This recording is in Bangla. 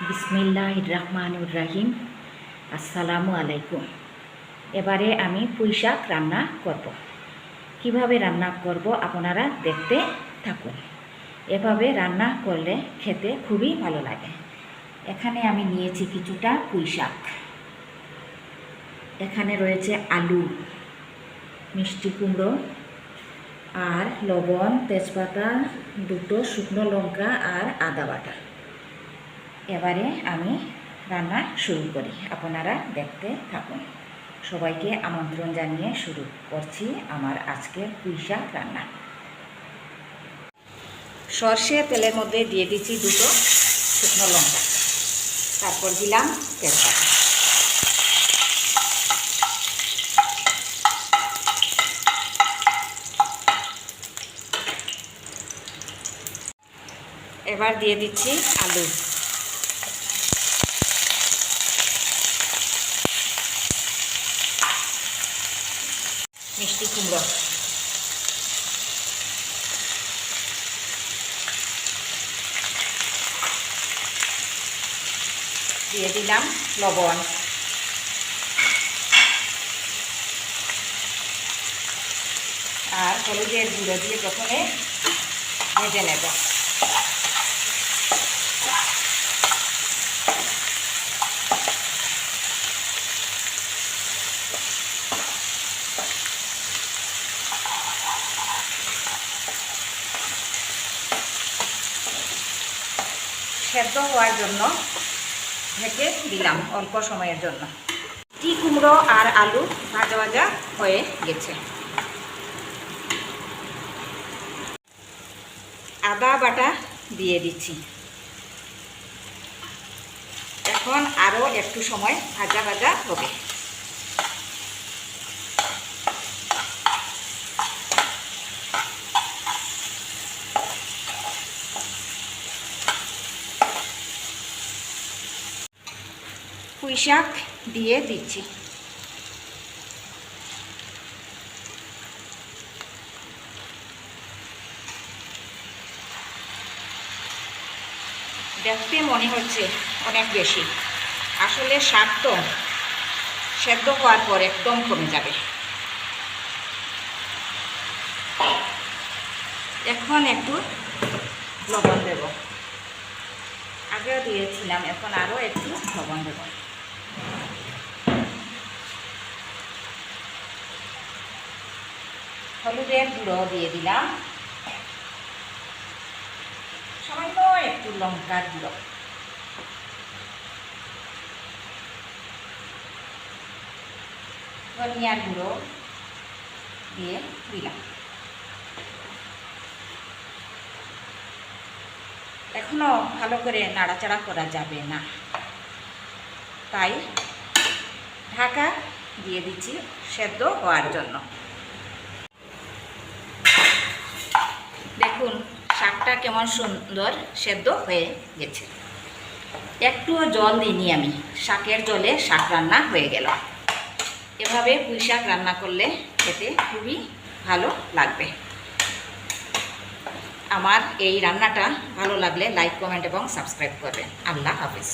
বিসমিল্লাহ রহমানুর রাহিম। আসসালামু আলাইকুম। এবারে আমি পুঁই শাক রান্না করব। কীভাবে রান্না করব আপনারা দেখতে থাকুন। এভাবে রান্না করলে খেতে খুবই ভালো লাগে। এখানে আমি নিয়েছি কিছুটা পুঁই শাক এখানে রয়েছে আলু, মিষ্টি কুমড়ো আর লবণ, তেজপাতা, দুটো শুকনো লঙ্কা আর আদা বাটা। এবারে আমি রান্না শুরু করি। আপনারা দেখতে থাকুন। সবাইকে আমন্ত্রণ জানিয়ে শুরু করছি আমার আজকের পুঁই শাক রান্না। সর্ষে তেলের মধ্যে দিয়ে দিচ্ছি দুটো শুকনো লঙ্কা। তারপর দিলাম তেজপাতা। এবার দিয়ে দিচ্ছি আলু। মিষ্টি কুমড়ো। দিয়ে দিলাম লবণ। আর হলুদের গুঁড়ো দিয়ে প্রথমে ভেজে নেব। সেদ্ধ হওয়ার জন্য ঢেকে দিলাম অল্প সময়ের জন্য। টি কুমড়ো আর আলু ভাজা ভাজা হয়ে গেছে। আদা বাটা দিয়ে দিচ্ছি। এখন আরও একটু সময় ভাজা ভাজা হবে। পুঁই শাক দিয়ে দিচ্ছি। দেখতে মনে হচ্ছে অনেক বেশি। আসলে শাক তো সেদ্ধ হওয়ার পর একদম কমে যাবে। এখন একটু লবণ দেব। আগেও দিয়েছিলাম, এখন আরও একটু লবণ দেব। হলুদের গুঁড়ো দিয়ে দিলাম। সামান্য একটু লঙ্কার গুঁড়ো। ধনিয়ার গুঁড়ো দিয়ে দিলাম। এখনও ভালো করে নাড়াচাড়া করা যাবে না। তাই ঢাকা দিয়ে দিচ্ছি সেদ্ধ হওয়ার জন্য। শাকটা কেমন সুন্দর সেদ্ধ হয়ে গেছে। একটুও জল দিইনি আমি। শাকের জলে শাক রান্না হয়ে গেল। এভাবে পুঁই শাক রান্না করলে খেতে খুবই ভালো লাগবে। আমার এই রান্নাটা ভালো লাগলে লাইক, কমেন্ট এবং সাবস্ক্রাইব করবেন। আল্লাহ হাফিজ।